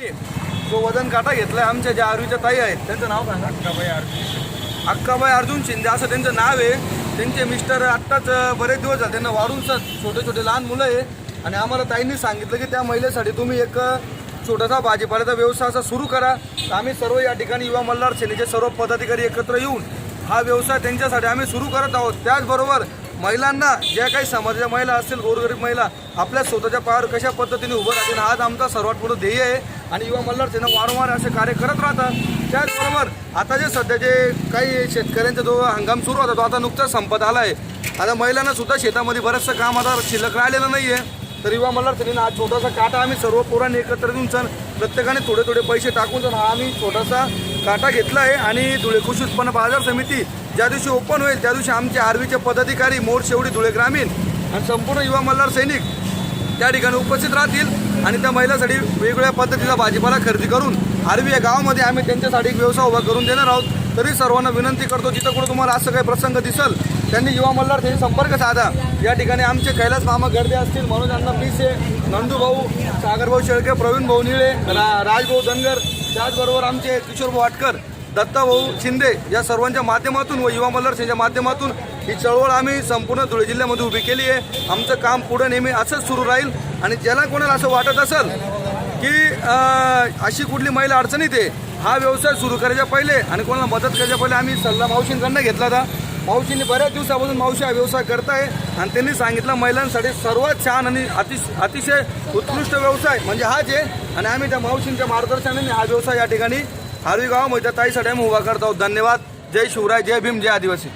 जो वजन काटा घेतलाय आमच्या ज्या आरवीच्या ताई आहेत त्यांचं नाव सांगा. अक्काबाई अर्जुन शिंदे. असं त्यांचं नाव आहे. त्यांचे मिस्टर आत्ताच बरेच दिवस झाले त्यांना वाढून सर छोटे छोटे लहान मुलं आहे. आणि आम्हाला ताईंनी सांगितलं की त्या महिलेसाठी तुम्ही एक छोटासा भाजीपाल्याचा व्यवसाय असा सुरू करा. आम्ही सर्व या ठिकाणी युवा मल्हार सेनेचे सर्व पदाधिकारी एकत्र येऊन हा व्यवसाय त्यांच्यासाठी आम्ही सुरू करत आहोत. त्याचबरोबर महिलांना ज्या काही समाजाच्या महिला असतील गोरगरीब महिला आपल्या स्वतःच्या पायावर कशा पद्धतीने उभं राहतील हाच आमचा सर्वात मोठं ध्येय आहे. आणि युवा मल्हार सेना वारंवार असे कार्य करत राहतात. त्याचबरोबर आता जे सध्या जे काही शेतकऱ्यांचा जो हंगाम सुरू होता तो आता नुकताच संपत आला आहे आता महिलांना सुद्धा शेतामध्ये बरंचसं काम आता शिल्लक राहिलेलं नाही आहे तर युवा मल्हार सेनेनं हा छोटासा काटा आम्ही सर्व पोरांनी एकत्र येऊन सण प्रत्येकाने थोडे थोडे पैसे टाकून सण हा आम्ही छोटासा काटा घेतला आहे आणि धुळे कृषी उत्पन्न बाजार समिती ज्या दिवशी ओपन होईल त्या दिवशी आमचे आर्वीचे पदाधिकारी मोर शेवडी धुळे ग्रामीण आणि संपूर्ण युवा मल्हार सैनिक त्या ठिकाणी उपस्थित राहतील. आणि त्या महिलासाठी वेगवेगळ्या पद्धतीचा भाजीपाला खरेदी करून आरवी या गावामध्ये आम्ही त्यांच्यासाठी एक व्यवसाय उभा करून देणार आहोत. तरी सर्वांना विनंती करतो जिथं कुठं तुम्हाला असं काही प्रसंग दिसल त्यांनी युवा मल्हार त्यांनी संपर्क साधा. या ठिकाणी आमचे कैलास मामा गर्दे असतील म्हणून त्यांना पिसे नंदू भाऊ सागरभाऊ शेळके प्रवीण भाऊ निळे रा राजभाऊ धनगर त्याचबरोबर आमचे किशोर भाऊ वाटकर दत्ताभाऊ शिंदे या सर्वांच्या माध्यमातून व युवा मल्हार यांच्या माध्यमातून ही चळवळ आम्ही संपूर्ण धुळे जिल्ह्यामध्ये उभी केली आहे. आमचं काम पुढे नेहमी असंच सुरू राहील. आणि ज्याला कोणाला असं वाटत असेल की अशी कुठली महिला अडचणीत आहे हा व्यवसाय सुरू करायच्या पहिले आणि कोणाला मदत करायच्या पहिले आम्ही सल्ला मावशींकडनं घेतला होता. मावशींनी बऱ्याच दिवसापासून मावशी हा व्यवसाय करताय आणि त्यांनी सांगितलं महिलांसाठी सर्वात छान आणि अतिश अतिशय उत्कृष्ट व्यवसाय म्हणजे हाच आहे. आणि आम्ही त्या मावशींच्या मार्गदर्शनाने हा व्यवसाय या ठिकाणी आरवी गावामध्ये ताईसाठी आम्ही उभा करत आहोत. धन्यवाद. जय शिवराय जय भीम जय आदिवासी.